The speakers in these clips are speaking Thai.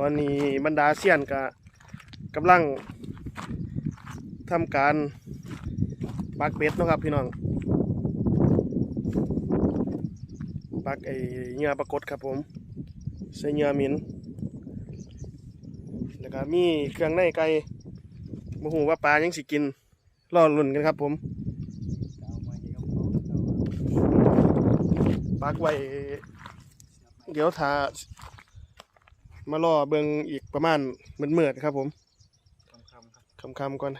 ตอนนี้บรรดาเซียนก็กำลังทำการปักเบ็ดนะครับพี่น้องปักไอเงือปรากฏครับผมใส่เงือหมินแล้วก็มีเครื่องในไก่บ่ฮู้ว่าปลายังสิกินรอลุ่นกันครับผมปักไว้เดี๋ยวถ้า มารอเบิงอีกประมาณเมื่อๆครับผมคำคำครับคำๆก่อน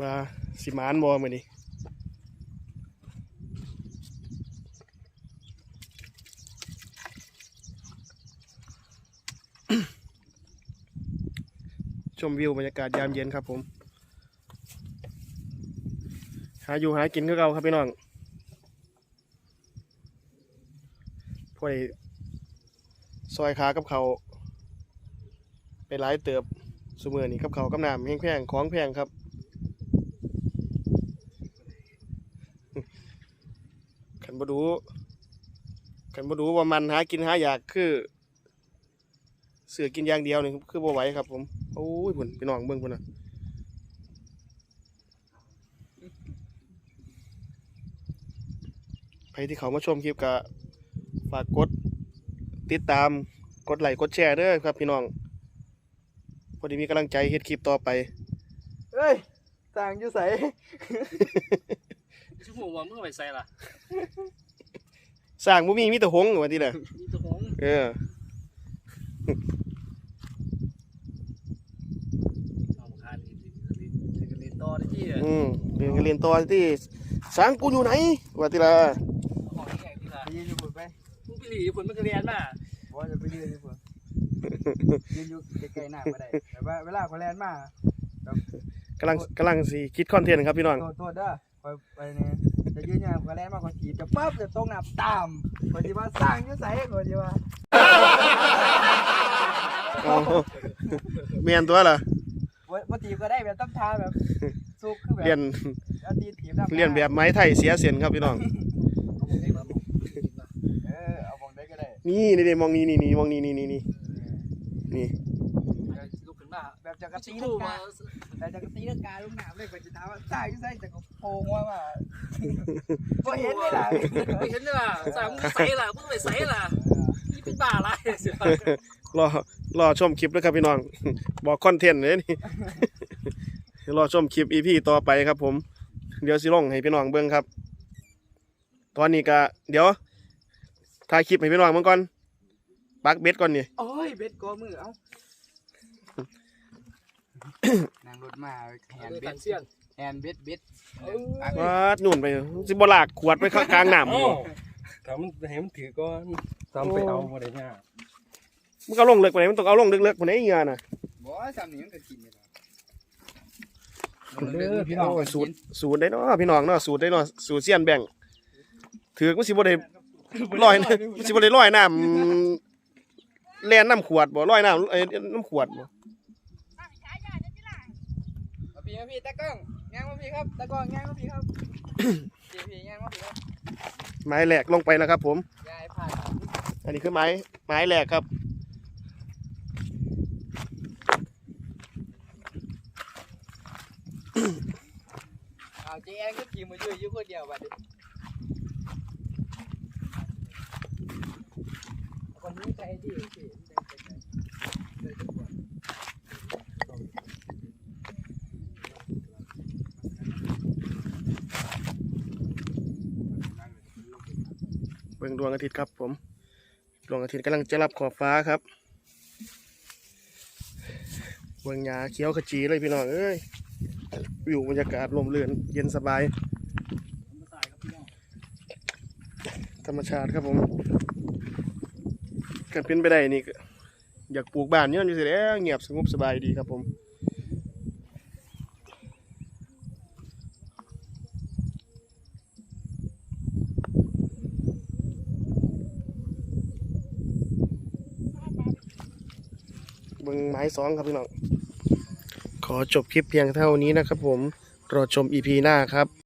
ว่าสิมานบอมือนี้ชมวิวบรรยากาศยามเย็นครับผม หาอยู่หากินก็เก่าครับพี่น้องพวก ซอยขากับเขาไปหลายเติบสมือนี้กับเขากับน้ำแห้งแพงของแพงครับ ขันบดูขันบดูว่ามันหากินหาอยากคือเสือกินอย่างเดียวนี่คือบ่ไหวครับผมโอ้ยพุ่นพี่น้องเบิ่งพุ่นนะใครที่เขามาชมคลิปก็ฝากกด ติดตามกดไลค์กดแชร์เด้อครับพี่น้อง พอดีมีกำลังใจเฮ็ดคลิปต่อไป เฮ้ยต่างอยู่ใสชั่วโมงว่ามึงเอาไปใส่ล่ะสร้างบ่มีมีแต่หงส์ว่าที่น่ะนี่ตัวของเออเอามาคานลินลินลินลินต่อได้ที่อะอืมเรียนก็เรียนต่อที่สร้างกูอยู่ไหนว่าที่ละ มึงไปหลีผลมันก็เรียนมาบอกว่าจะไปยืนอยู่บนยืนอยู่ใกล้ๆหน้าก็ได้แต่ว่าเวลาเขาแลนมากำลังกำลังสิคิดคอนเทนต์ครับพี่น้องโทษโทษเด้อคอยไปเนี่ยจะยืนอย่างเขาแลนมากกว่าขีดจะปั๊บจะตรงหน้าตามคนที่ว่าสร้างอยู่ใสคนที่ว่าเอาเมียนตัวล่ะว่าตีก็ได้แบบตั้มทาแบบซุกคือแบบเรียนเอาตีนถีบหน้าเรียนแบบไม้ไทยเสียเสียนครับพี่น้อง เออเอามอง ได้ก็ได้นี่นี่นี่มองนี่นี่นี่มองนี่นี่นี่นี่นี่ลุกขึ้นมาแบบจะกระตีตีลูลักงมากาแต่จะกระตีลังกาลูกหนามเลยคนจะถามว่าสร้างอยู่ใสจะก็โผล่หัวมาพอเห็นเลยล่ะไม่เห็นเลยล่ะสามมึงใส่ล่ะมึงไปใส่ล่ะนี่เป็นบ้าอะไรเสียรอรอชมคลิปด้วยครับพี่น้อง บอกคอนเทนต์เลยนี่รอชมคลิปอีพีต่อไปครับผม เดี๋ยวสิลงให้พี่น้องเบิ่งครับ ตอนนี้ก็เดี๋ยว ถ่ายคลิปให้พี่น้องเบิ่งก่อนปักเบ็ดก่อนนี่โอ้ยเบ็ดกอมือเอ้านางรถมาแฮนเบ็เบ็ดดเสี้ยนแฮนเบ็ดเบ็ดว่าดนุ่นไปสิบ่ลากขวดไปข้างกลางน้ำบ่ถ้ามันให้มันถือก่อนตามไปเอาบ่ได้ยากมันก็เอาลงเลิกไปไหนมันต้องเอาลงลึกๆไปไหนเงี้ยน่ะบ่ซ้ำนี่มันก็กินได้เด้อพี่น้องโอ้ยสูตรสูตรได้เนาะพี่น้องเนาะสูตรได้เนาะสูตรเสี้ยนแบ่งถือมันสิบ่ได้ ลอยนะมันสิบ่ได้ลอยน้ำแล่นน้ำขวดบ่ลอยน้ำเอ้ยน้ำขวดบ่มาพี่มาพี่ตากล้องงานมาพี่ครับตากล้องงานมาพี่ครับพี่พี่งานมาพี่ครับไม้แหลกลงไปแล้วครับ ผมยายผ่านอันนี้คือไม้ไม้แหลกครับเอาเจ๊แอนก็ขี่มาอยู่อยู่คนเดียวบัดนี้ คนนี้ใจดีสิเบิ่งดวงอาทิตย์ครับ ผม ดวงอาทิตย์กำลังจะรับขอบฟ้าครับเบิ่งหญ้าเขียวขจีเลยพี่น้องเอ้ยอยู่บรรยากาศลมเรือนเย็นสบาย ธรรมชาติครับผม กันเป็นไปได้นี่ก็อยากปลูกบ้านเนี่ยอยู่สิแล้วเงียบสงบสบายดีครับผมบิ่งไม้สองครับพี่น้อง ขอจบคลิปเพียงเท่านี้นะครับผม รอชม EP หน้าครับ